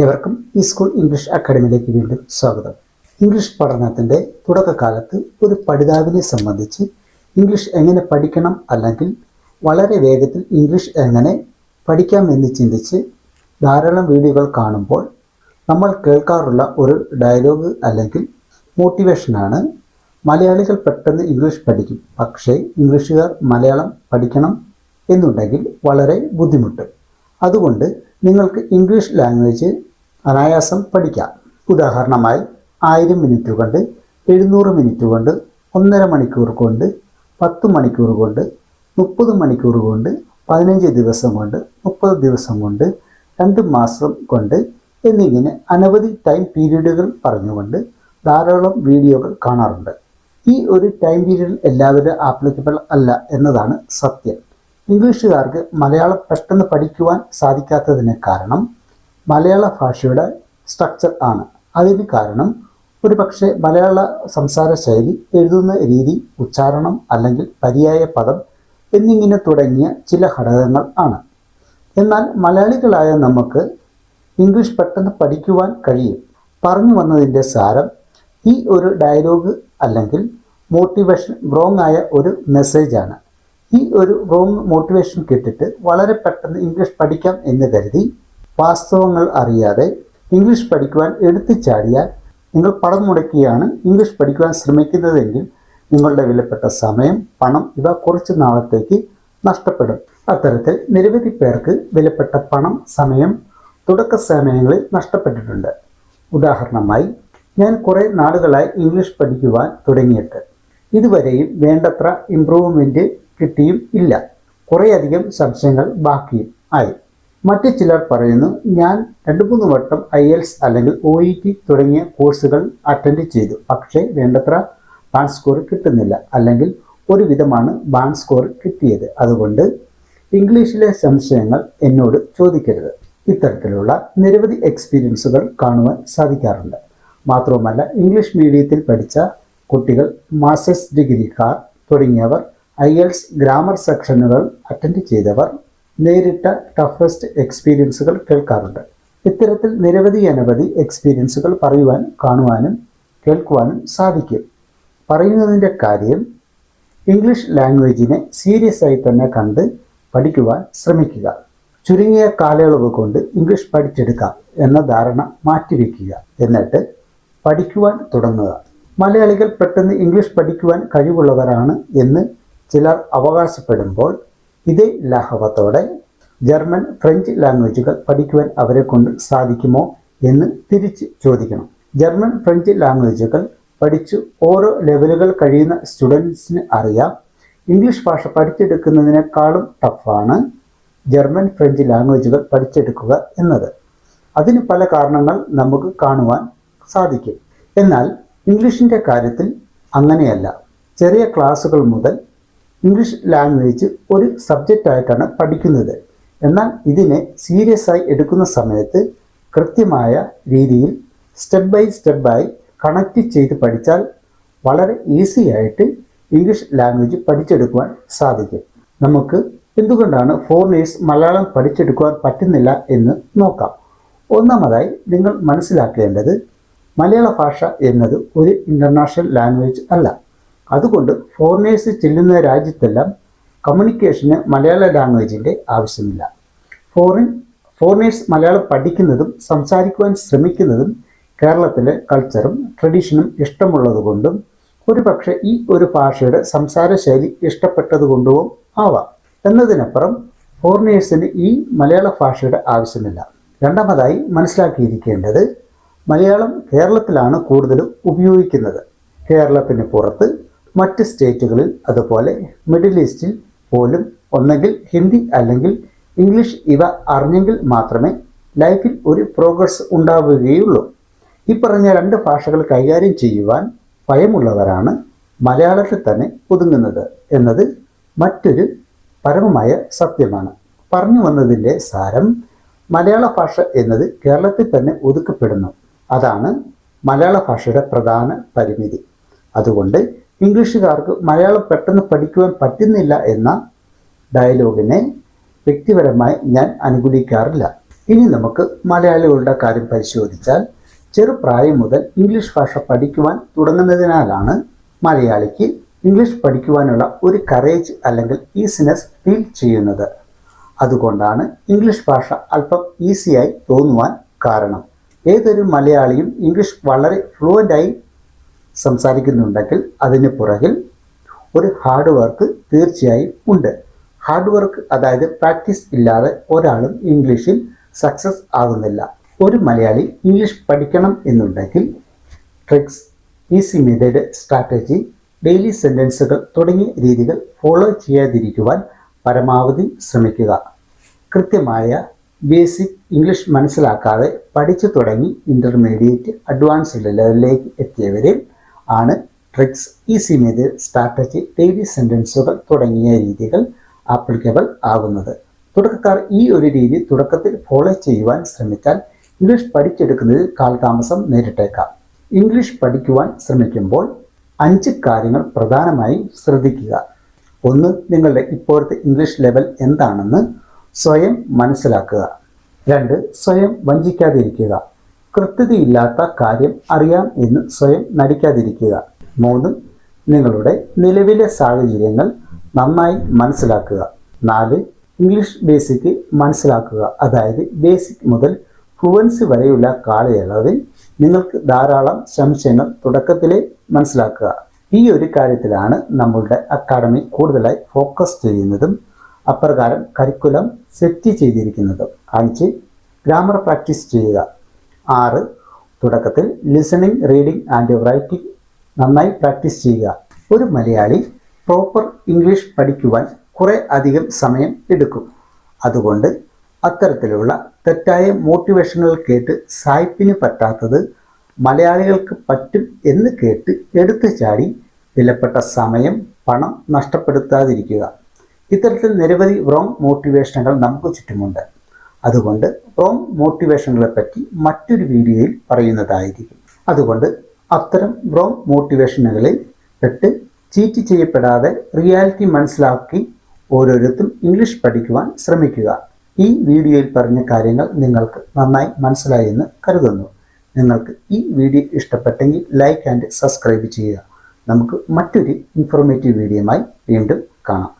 ഏവർക്കും ഈ school English അക്കാഡമിയിലേക്ക് വീണ്ടും സ്വാഗതം. ഇംഗ്ലീഷ് പഠനത്തിന്റെ തുടക്കകാലത്ത് ഒരു പഠിതാവിനെ സംബന്ധിച്ച് ഇംഗ്ലീഷ് എങ്ങനെ പഠിക്കണം അല്ലെങ്കിൽ വളരെ വേഗത്തിൽ ഇംഗ്ലീഷ് എങ്ങനെ പഠിക്കാമെന്ന് ചിന്തിച്ച് ധാരാളം വീഡിയോകൾ കാണുമ്പോൾ നമ്മൾ കേൾക്കാറുള്ള ഒരു ഡയലോഗ് അല്ലെങ്കിൽ മോട്ടിവേഷനാണ് മലയാളികൾ പെട്ടെന്ന് ഇംഗ്ലീഷ് പഠിക്കും. പക്ഷേ ഇംഗ്ലീഷുകാർ മലയാളം പഠിക്കണം എന്നുണ്ടെങ്കിൽ വളരെ ബുദ്ധിമുട്ട്. അതുകൊണ്ട് നിങ്ങൾക്ക് ഇംഗ്ലീഷ് ലാംഗ്വേജ് അനായാസം പഠിക്കാം. ഉദാഹരണമായി ആയിരം മിനിറ്റ് കൊണ്ട് എഴുന്നൂറ് മിനിറ്റ് കൊണ്ട് ഒന്നര മണിക്കൂർ കൊണ്ട് പത്ത് മണിക്കൂർ കൊണ്ട് മുപ്പത് മണിക്കൂർ കൊണ്ട് പതിനഞ്ച് ദിവസം കൊണ്ട് മുപ്പത് ദിവസം കൊണ്ട് രണ്ട് മാസം കൊണ്ട് എന്നിങ്ങനെ അനവധി ടൈം പീരീഡുകൾ പറഞ്ഞുകൊണ്ട് ധാരാളം വീഡിയോകൾ കാണാറുണ്ട്. ഈ ഒരു ടൈം പീരീഡിൽ എല്ലാവരും ആപ്ലിക്കബിൾ അല്ല എന്നതാണ് സത്യം. ഇംഗ്ലീഷുകാർക്ക് മലയാളം പെട്ടെന്ന് പഠിക്കുവാൻ സാധിക്കാത്തതിന് കാരണം മലയാള ഭാഷയുടെ സ്ട്രക്ചർ ആണ്. അതിന് കാരണം ഒരു പക്ഷേ മലയാള സംസാര ശൈലി എഴുതുന്ന രീതി ഉച്ചാരണം അല്ലെങ്കിൽ പര്യായ പദം എന്നിങ്ങനെ തുടങ്ങിയ ചില ഘടകങ്ങൾ ആണ്. എന്നാൽ മലയാളികളായ നമുക്ക് ഇംഗ്ലീഷ് പെട്ടെന്ന് പഠിക്കുവാൻ കഴിയും. പറഞ്ഞു വന്നതിന്റെ സാരം ഈ ഒരു ഡയലോഗ് അല്ലെങ്കിൽ മോട്ടിവേഷൻ റോങ് ആയ ഒരു മെസ്സേജാണ് ഈ ഒരു റോങ് മോട്ടിവേഷൻ കേട്ടിട്ട് വളരെ പെട്ടെന്ന് ഇംഗ്ലീഷ് പഠിക്കാം എന്ന് കരുതി വാസ്തവങ്ങൾ അറിയാതെ ഇംഗ്ലീഷ് പഠിക്കുവാൻ എടുത്തു ചാടിയാൽ നിങ്ങൾ പണം മുടക്കിയാണ് ഇംഗ്ലീഷ് പഠിക്കുവാൻ ശ്രമിക്കുന്നതെങ്കിൽ നിങ്ങളുടെ വിലപ്പെട്ട സമയം പണം ഇവ കുറച്ച് നാളത്തേക്ക് നഷ്ടപ്പെടും. അത്തരത്തിൽ നിരവധി പേർക്ക് വിലപ്പെട്ട പണം സമയം തുടക്ക സമയങ്ങളിൽ നഷ്ടപ്പെട്ടിട്ടുണ്ട്. ഉദാഹരണമായി ഞാൻ കുറേ നാളുകളായി ഇംഗ്ലീഷ് പഠിക്കുവാൻ തുടങ്ങിയിട്ട്. ഇതുവരെയും വേണ്ടത്ര ഇമ്പ്രൂവ്മെന്റ് കിട്ടിയും ഇല്ല. കുറേയധികം സംശയങ്ങൾ ബാക്കിയും ആയി. മറ്റു ചിലർ പറയുന്നു ഞാൻ രണ്ട് മൂന്ന് വട്ടം ഐ എൽസ് അല്ലെങ്കിൽ ഒ ഇ ടി തുടങ്ങിയ കോഴ്സുകൾ അറ്റൻഡ് ചെയ്തു. പക്ഷേ വേണ്ടത്ര ബാൻ സ്കോർ കിട്ടുന്നില്ല. അല്ലെങ്കിൽ ഒരു വിധമാണ് ബാൻ സ്കോർ കിട്ടിയത്. അതുകൊണ്ട് ഇംഗ്ലീഷിലെ സംശയങ്ങൾ എന്നോട് ചോദിക്കരുത്. ഇത്തരത്തിലുള്ള നിരവധി എക്സ്പീരിയൻസുകൾ കാണുവാൻ സാധിക്കാറുണ്ട്. മാത്രവുമല്ല ഇംഗ്ലീഷ് മീഡിയത്തിൽ പഠിച്ച കുട്ടികൾ മാസ്റ്റേഴ്സ് ഡിഗ്രിക്കാർ തുടങ്ങിയവർ ഐ എൽസ് ഗ്രാമർ സെക്ഷനുകൾ അറ്റൻഡ് ചെയ്തവർ നേരിട്ട ടഫസ്റ്റ് എക്സ്പീരിയൻസുകൾ കേൾക്കാറുണ്ട്. ഇത്തരത്തിൽ നിരവധി അനവധി എക്സ്പീരിയൻസുകൾ പറയുവാൻ കാണുവാനും കേൾക്കുവാനും സാധിക്കും. പറയുന്നതിന്റെ കാര്യം ഇംഗ്ലീഷ് ലാംഗ്വേജിനെ സീരിയസ് ആയി തന്നെ കണ്ട് പഠിക്കുവാൻ ശ്രമിക്കുക. ചുരുങ്ങിയ കാലയളവ് കൊണ്ട് ഇംഗ്ലീഷ് പഠിച്ചെടുക്കാം എന്ന ധാരണ മാറ്റിവെക്കുക. എന്നിട്ട് പഠിക്കുവാൻ തുടങ്ങുക. മലയാളികൾ പെട്ടെന്ന് ഇംഗ്ലീഷ് പഠിക്കുവാൻ കഴിവുള്ളവരാണ് എന്ന് ചിലർ അവകാശപ്പെടുമ്പോൾ ഇതേ ലാഘവത്തോടെ ജർമ്മൻ ഫ്രഞ്ച് ലാംഗ്വേജുകൾ പഠിക്കുവാൻ അവരെ കൊണ്ട് സാധിക്കുമോ എന്ന് തിരിച്ച് ചോദിക്കണം. ജർമ്മൻ ഫ്രഞ്ച് ലാംഗ്വേജുകൾ പഠിച്ചു ഓരോ ലെവലുകൾ കഴിയുന്ന സ്റ്റുഡൻസിന് അറിയാം. ഇംഗ്ലീഷ് ഭാഷ പഠിച്ചെടുക്കുന്നതിനേക്കാളും ടഫാണ് ജർമ്മൻ ഫ്രഞ്ച് ലാംഗ്വേജുകൾ പഠിച്ചെടുക്കുക എന്നത്. അതിന് പല കാരണങ്ങൾ നമുക്ക് കാണുവാൻ സാധിക്കും. എന്നാൽ ഇംഗ്ലീഷിന്റെ കാര്യത്തിൽ അങ്ങനെയല്ല. ചെറിയ ക്ലാസ്സുകൾ മുതൽ ഇംഗ്ലീഷ് ലാംഗ്വേജ് ഒരു സബ്ജക്റ്റായിട്ടാണ് പഠിക്കുന്നത്. എന്നാൽ ഇതിനെ സീരിയസ് ആയി എടുക്കുന്ന സമയത്ത് കൃത്യമായ രീതിയിൽ സ്റ്റെപ്പ് ബൈ സ്റ്റെപ്പായി കണക്ട് ചെയ്ത് പഠിച്ചാൽ വളരെ ഈസി ആയിട്ട് ഇംഗ്ലീഷ് ലാംഗ്വേജ് പഠിച്ചെടുക്കുവാൻ സാധിക്കും. നമുക്ക് എന്തുകൊണ്ടാണ് ഫോറിനേഴ്സ് മലയാളം പഠിച്ചെടുക്കുവാൻ പറ്റുന്നില്ല എന്ന് നോക്കാം. ഒന്നാമതായി നിങ്ങൾ മനസ്സിലാക്കേണ്ടത് മലയാള ഭാഷ എന്നത് ഒരു ഇന്റർനാഷണൽ ലാംഗ്വേജ് അല്ല. അതുകൊണ്ട് ഫോറിനേഴ്സ് ചെല്ലുന്ന രാജ്യത്തെല്ലാം കമ്മ്യൂണിക്കേഷന് മലയാള ലാംഗ്വേജിന്റെ ആവശ്യമില്ല. ഫോറിൻ ഫോറിനേഴ്സ് മലയാളം പഠിക്കുന്നതും സംസാരിക്കുവാൻ ശ്രമിക്കുന്നതും കേരളത്തിലെ കൾച്ചറും ട്രഡീഷനും ഇഷ്ടമുള്ളതുകൊണ്ടും ഒരുപക്ഷെ ഈ ഒരു ഭാഷയുടെ സംസാര ശൈലി ഇഷ്ടപ്പെട്ടതുകൊണ്ടും ആവാം. എന്നതിനപ്പുറം ഫോറിനേഴ്സിന് ഈ മലയാള ഭാഷയുടെ ആവശ്യമില്ല. രണ്ടാമതായി മനസ്സിലാക്കിയിരിക്കേണ്ടത് മലയാളം കേരളത്തിലാണ് കൂടുതലും ഉപയോഗിക്കുന്നത്. കേരളത്തിന് പുറത്ത് മറ്റ് സ്റ്റേറ്റുകളിൽ അതുപോലെ മിഡിൽ ഈസ്റ്റിൽ പോലും ഒന്നെങ്കിൽ ഹിന്ദി അല്ലെങ്കിൽ ഇംഗ്ലീഷ് ഇവ അറിഞ്ഞെങ്കിൽ മാത്രമേ ലൈഫിൽ ഒരു പ്രോഗ്രസ് ഉണ്ടാവുകയുള്ളൂ. ഈ പറഞ്ഞ രണ്ട് ഭാഷകൾ കൈകാര്യം ചെയ്യുവാൻ ഭയമുള്ളവരാണ് മലയാളത്തിൽ തന്നെ ഒതുങ്ങുന്നത് എന്നത് മറ്റൊരു പരമമായ സത്യമാണ്. പറഞ്ഞു വന്നതിന്റെ സാരം മലയാള ഭാഷ എന്നത് കേരളത്തിൽ തന്നെ ഒതുക്കപ്പെടുന്നു. അതാണ് മലയാള ഭാഷയുടെ പ്രധാന പരിമിതി. അതുകൊണ്ട് ഇംഗ്ലീഷുകാർക്ക് മലയാളം പെട്ടെന്ന് പഠിക്കുവാൻ പറ്റുന്നില്ല എന്ന ഡയലോഗിനെ വ്യക്തിപരമായി ഞാൻ അനുകൂലിക്കാറില്ല. ഇനി നമുക്ക് മലയാളികളുടെ കാര്യം പരിശോധിച്ചാൽ ചെറുപ്രായം മുതൽ ഇംഗ്ലീഷ് ഭാഷ പഠിക്കുവാൻ തുടങ്ങുന്നതിനാലാണ് മലയാളിക്ക് ഇംഗ്ലീഷ് പഠിക്കുവാനുള്ള ഒരു കറേജ് അല്ലെങ്കിൽ ഈസിനെസ് ഫീൽ ചെയ്യുന്നത്. അതുകൊണ്ടാണ് ഇംഗ്ലീഷ് ഭാഷ അല്പം ഈസിയായി തോന്നുവാൻ കാരണം. ഏതൊരു മലയാളിയും ഇംഗ്ലീഷ് വളരെ ഫ്ലുവന്റായി സംസാരിക്കുന്നുണ്ടെങ്കിൽ അതിന് പുറകിൽ ഒരു ഹാർഡ് വർക്ക് തീർച്ചയായും ഉണ്ട്. ഹാർഡ് വർക്ക് അതായത് പ്രാക്ടീസ് ഇല്ലാതെ ഒരാളും ഇംഗ്ലീഷിൽ സക്സസ് ആകുന്നില്ല. ഒരു മലയാളി ഇംഗ്ലീഷ് പഠിക്കണം എന്നുണ്ടെങ്കിൽ tricks easy method strategy daily സെന്റൻസുകൾ തുടങ്ങിയ രീതികൾ ഫോളോ ചെയ്യാതിരിക്കുവാൻ പരമാവധി ശ്രമിക്കുക. കൃത്യമായ ബേസിക് ഇംഗ്ലീഷ് മനസ്സിലാക്കാതെ പഠിച്ചു തുടങ്ങി ഇന്റർമീഡിയറ്റ് അഡ്വാൻസ്ഡ് ലെവലിലേക്ക് എത്തിയവരെ ആണ്. Tricks easy method strategy daily സെന്റൻസുകൾ തുടങ്ങിയ രീതികൾ ആപ്ലിക്കബിൾ ആകുന്നത്. തുടക്കക്കാർ ഈ ഒരു രീതി തുടക്കത്തിൽ ഫോളോ ചെയ്യുവാൻ ശ്രമിച്ചാൽ ഇംഗ്ലീഷ് പഠിച്ചെടുക്കുന്നതിൽ കാലതാമസം നേരിട്ടേക്കാം. ഇംഗ്ലീഷ് പഠിക്കുവാൻ ശ്രമിക്കുമ്പോൾ അഞ്ച് കാര്യങ്ങൾ പ്രധാനമായും ശ്രദ്ധിക്കുക. ഒന്ന് നിങ്ങളുടെ ഇപ്പോഴത്തെ ഇംഗ്ലീഷ് ലെവൽ എന്താണെന്ന് സ്വയം മനസ്സിലാക്കുക. രണ്ട് സ്വയം വഞ്ചിക്കാതിരിക്കുക. കൃത്യതയില്ലാത്ത കാര്യം അറിയാം എന്ന് സ്വയം നടിക്കാതിരിക്കുക. മൂന്ന് നിങ്ങളുടെ നിലവിലെ സാഹചര്യങ്ങൾ നന്നായി മനസ്സിലാക്കുക. നാല് ഇംഗ്ലീഷ് ബേസിക് മനസ്സിലാക്കുക. അതായത് ബേസിക് മുതൽ ഫ്ലുവൻസി വരെയുള്ള കാലയളവിൽ നിങ്ങൾക്ക് ധാരാളം സംശയങ്ങൾ തുടക്കത്തിലെ മനസ്സിലാക്കുക. ഈ ഒരു കാര്യത്തിലാണ് നമ്മളുടെ അക്കാഡമി കൂടുതലായി ഫോക്കസ് ചെയ്യുന്നതും അപ്രകാരം കരിക്കുലം സെറ്റ് ചെയ്തിരിക്കുന്നതും. അഞ്ച് ഗ്രാമർ പ്രാക്ടീസ് ചെയ്യുക. ആറ്. തുടക്കത്തിൽ ലിസണിംഗ് റീഡിംഗ് ആൻഡ് റൈറ്റിംഗ് നന്നായി പ്രാക്ടീസ് ചെയ്യുക. ഒരു മലയാളി പ്രോപ്പർ ഇംഗ്ലീഷ് പഠിക്കുവാൻ കുറേ അധികം സമയം എടുക്കും. അതുകൊണ്ട് അത്തരത്തിലുള്ള തെറ്റായ മോട്ടിവേഷനുകൾ കേട്ട് സായിപ്പിന് പറ്റാത്തത് മലയാളികൾക്ക് പറ്റും എന്ന് കേട്ട് എടുത്തു ചാടി വിലപ്പെട്ട സമയം പണം നഷ്ടപ്പെടുത്താതിരിക്കുക. ഇത്തരത്തിൽ നിരവധി റോങ് മോട്ടിവേഷനുകൾ നമുക്ക് ചുറ്റുമുണ്ട്. അതുകൊണ്ട് റോങ് മോട്ടിവേഷനുകളെ പറ്റി മറ്റൊരു വീഡിയോയിൽ പറയുന്നതായിരിക്കും. അതുകൊണ്ട് അത്തരം റോങ് മോട്ടിവേഷനുകളിൽ പെട്ട് ചീറ്റ് ചെയ്യപ്പെടാതെ റിയാലിറ്റി മനസ്സിലാക്കി ഓരോരുത്തരും ഇംഗ്ലീഷ് പഠിക്കുവാൻ ശ്രമിക്കുക. ഈ വീഡിയോയിൽ പറഞ്ഞ കാര്യങ്ങൾ നിങ്ങൾക്ക് നന്നായി മനസ്സിലായി എന്ന് കരുതുന്നു. നിങ്ങൾക്ക് ഈ വീഡിയോ ഇഷ്ടപ്പെട്ടെങ്കിൽ ലൈക്ക് ആൻഡ് സബ്സ്ക്രൈബ് ചെയ്യുക. നമുക്ക് മറ്റൊരു ഇൻഫോർമേറ്റീവ് വീഡിയോയുമായി വീണ്ടും കാണാം.